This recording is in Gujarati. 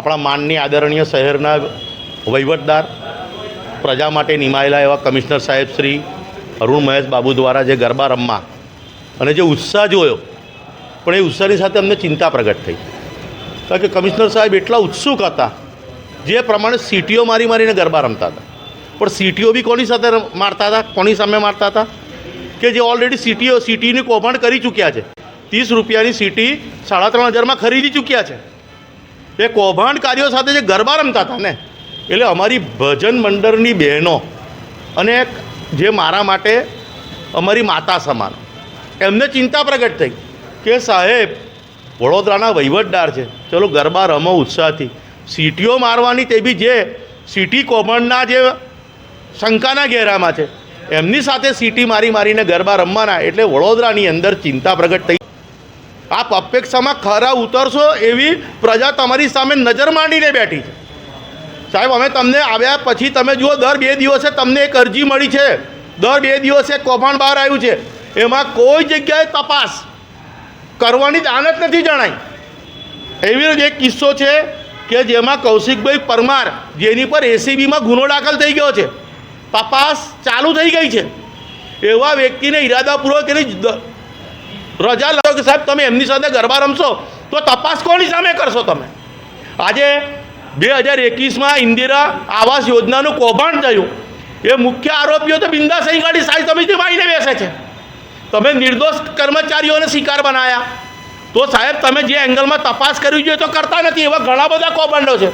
આપણા માનની આદરણીય શહેરના વહીવટદાર, પ્રજા માટે નિમાયેલા એવા કમિશનર સાહેબ શ્રી અરુણ મહેશ બાબુ દ્વારા જે ગરબા રમવા અને જે ઉત્સાહ જોયો, પણ એ ઉત્સાહની સાથે અમને ચિંતા પ્રગટ થઈ. કારણ કે કમિશનર સાહેબ એટલા ઉત્સુક હતા, જે પ્રમાણે સીટીઓ મારી મારીને ગરબા રમતા હતા. પણ સીટીઓ બી કોની સાથે મારતા હતા? કોની સામે મારતા હતા? કે જે ઓલરેડી સીટીઓ, સીટીની કૌભાંડ કરી ચૂક્યા છે. ત્રીસ રૂપિયાની સીટી સાડા ત્રણ હજારમાં ખરીદી ચૂક્યા છે. એ કૌભાંડકારીઓ સાથે જે ગરબા રમતા હતા ને, એટલે અમારી ભજન મંડળની બહેનો અને જે મારા માટે અમારી માતા સમાન, એમને ચિંતા પ્રગટ થઈ કે સાહેબ, વડોદરાના વહીવટદાર છે, ચલો ગરબા રમો ઉત્સાહથી. સીટીઓ મારવાની તે બી જે સિટી કૌભાંડના જે શંકાના ઘેરામાં છે, એમની સાથે સીટી મારી મારીને ગરબા રમવાના, એટલે વડોદરાની અંદર ચિંતા પ્રગટ થઈ. આપ અપેક્ષામાં ખરા ઉતરશો એવી પ્રજા તમારી સામે નજર માંડીને બેઠી છે. સાહેબ, અમે તમને આવ્યા પછી તમે જુઓ, દર બે દિવસે તમને એક અરજી મળી છે. દર બે દિવસે કૌભાંડ બહાર આવ્યું છે. એમાં કોઈ જગ્યાએ તપાસ કરવાની દાનત નથી જણાઈ એવી જ એક કિસ્સો છે કે જેમાં કૌશિકભાઈ પરમાર, જેની પર એસીબીમાં ગુનો દાખલ થઈ ગયો છે. તપાસ ચાલુ થઈ ગઈ છે. એવા વ્યક્તિને ઈરાદાપૂર્વક એની રજા લો કે સાહેબ, તમે એમની સાથે ગરબા રમશો? તો તપાસ કોની સામે કરશો તમે? આજે બે હજાર એકવીસમાં ઇન્દિરા આવાસ યોજનાનું કૌભાંડ થયું. એ મુખ્ય આરોપીઓ તો બિંદા સહીગાડી સાઈ સમિતિમાં આવીને બેસે છે. તમે નિર્દોષ કર્મચારીઓને શિકાર બનાયા. તો સાહેબ, તમે જે એંગલમાં તપાસ કરવી જોઈએ તો કરતા નથી. એવા ઘણા બધા કૌભાંડો છે.